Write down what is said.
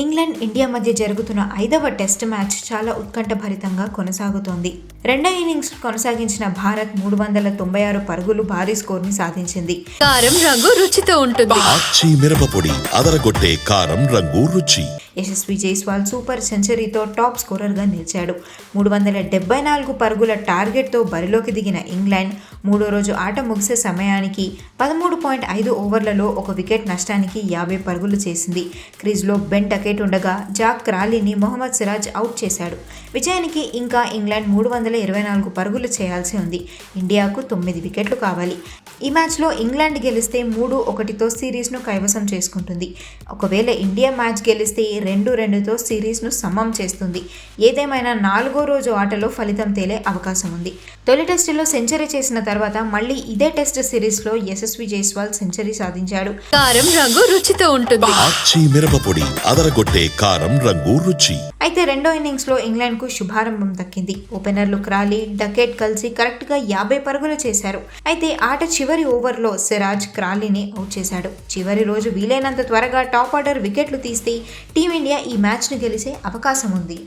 England India మధ్య జరుగుతున్న ఐదవ టెస్ట్ మ్యాచ్ చాలా ఉత్కంఠభరితంగా కొనసాగుతోంది. రెండో ఇన్నింగ్స్ కొనసాగించిన భారత్ మూడు వందల తొంభై ఆరు పరుగులు భారీ స్కోర్ని సాధించింది. కారం రంగు రుచితో ఉంటుంది. మిరపపొడి అదరగొట్టే కారం రంగు రుచి. యశస్వి జైస్వాల్ సూపర్ సెంచరీతో టాప్ స్కోరర్గా నిలిచాడు. మూడు వందల డెబ్బై నాలుగు పరుగుల టార్గెట్తో బరిలోకి దిగిన ఇంగ్లాండ్ మూడో రోజు ఆట ముగిసే సమయానికి పదమూడు పాయింట్ ఐదు ఓవర్లలో ఒక వికెట్ నష్టానికి యాభై పరుగులు చేసింది. క్రీజ్లో బెన్ టకెట్ ఉండగా జాక్ క్రాలీని మొహమ్మద్ సిరాజ్ అవుట్ చేశాడు. విజయానికి ఇంకా ఇంగ్లాండ్ మూడు వందల ఇరవై నాలుగు పరుగులు చేయాల్సి ఉంది. ఇండియాకు తొమ్మిది వికెట్లు కావాలి. ఈ మ్యాచ్లో ఇంగ్లాండ్ గెలిస్తే మూడు ఒకటితో సిరీస్ను కైవసం చేసుకుంటుంది. ఒకవేళ ఇండియా మ్యాచ్ గెలిస్తే రెండు రెండుతో సిరీస్ను సమం చేస్తుంది. ఏదేమైనా నాలుగో రోజు ఆటలో ఫలితం తేలే అవకాశం ఉంది. తొలి టెస్టులో సెంచరీ చేసిన తర్వాత మళ్ళీ ఇదే టెస్ట్ సిరీస్లో యశస్వి జైస్వాల్ సెంచరీ సాధించాడు. కారం రంగు రుచితో ఉంటుంది. ఆచి మిరపపొడి అదరగొట్టే కారం రంగు రుచి. అయితే రెండో ఇన్నింగ్స్లో ఇంగ్లాండ్కు శుభారంభం దక్కింది. ఓపెనర్లు క్రాలీ డకెట్ కలిసి కరెక్ట్గా యాభై పరుగులు చేశారు. అయితే ఆట చివరి ఓవర్లో సిరాజ్ క్రాలీని అవుట్ చేశాడు. చివరి రోజు వీలైనంత త్వరగా టాప్ ఆర్డర్ వికెట్లు తీస్తే టీమిండియా ఈ మ్యాచ్ను గెలిచే అవకాశం ఉంది.